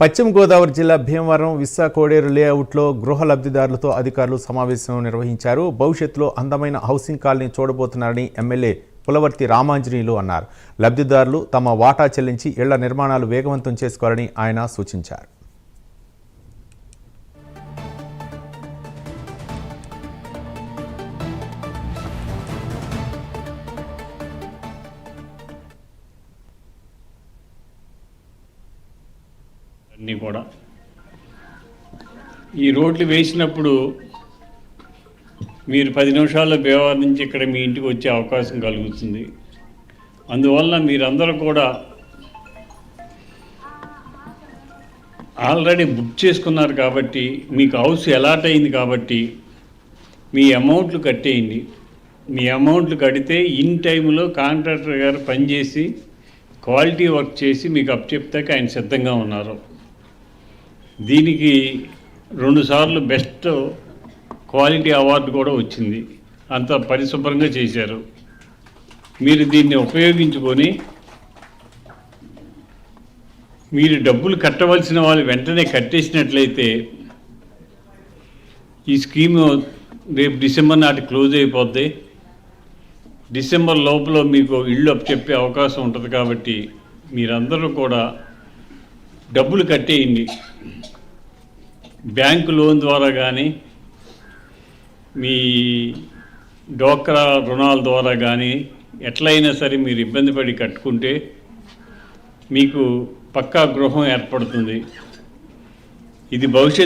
పశ్చిమ గోదావరి జిల్లా భీమవరం విస్సా కోడేరు లేఅవుట్లో గృహ లబ్ధిదారులతో అధికారులు సమావేశం నిర్వహించారు. భవిష్యత్తులో అందమైన హౌసింగ్ కాలనీ చూడబోతున్నారని ఎమ్మెల్యే పులవర్తి రామాంజనేయులు అన్నారు. లబ్ధిదారులు తమ వాటా చెల్లించి ఇళ్ళ నిర్మాణాలు వేగవంతం చేసుకోవాలని ఆయన సూచించారు. అన్నీ కూడా. ఈ రోడ్లు వేసినప్పుడు మీరు పది నిమిషాల్లో బేవార్ నుంచి ఇక్కడ మీ ఇంటికి వచ్చే అవకాశం కలుగుతుంది. అందువల్ల మీరందరూ కూడా ఆల్రెడీ బుక్ చేసుకున్నారు కాబట్టి మీకు హౌస్ అలాట్ అయింది కాబట్టి మీ అమౌంట్లు కట్టేయండి. మీ అమౌంట్లు కడితే ఇన్ టైంలో కాంట్రాక్టర్ గారు పనిచేసి క్వాలిటీ వర్క్ చేసి మీకు అప్ చెప్తాక ఆయన సిద్ధంగా ఉన్నారు. దీనికి రెండుసార్లు బెస్ట్ క్వాలిటీ అవార్డు కూడా వచ్చింది. అంత పరిశుభ్రంగా చేశారు. మీరు దీన్ని ఉపయోగించుకొని మీరు డబ్బులు కట్టవలసిన వాళ్ళు వెంటనే కట్టేసినట్లయితే ఈ స్కీము రేపు డిసెంబర్ నాటి క్లోజ్ అయిపోద్ది. డిసెంబర్ లోపల మీకు ఇల్లు చెప్పే అవకాశం ఉంటుంది కాబట్టి మీరందరూ కూడా డబ్బులు కట్టేయండి. బ్యాంకు లోన్ ద్వారా కానీ మీ డోక్రా రుణాల ద్వారా కానీ ఎట్లయినా సరే మీరు ఇబ్బంది పడి కట్టుకుంటే మీకు పక్కా గృహం ఏర్పడుతుంది. ఇది భవిష్యత్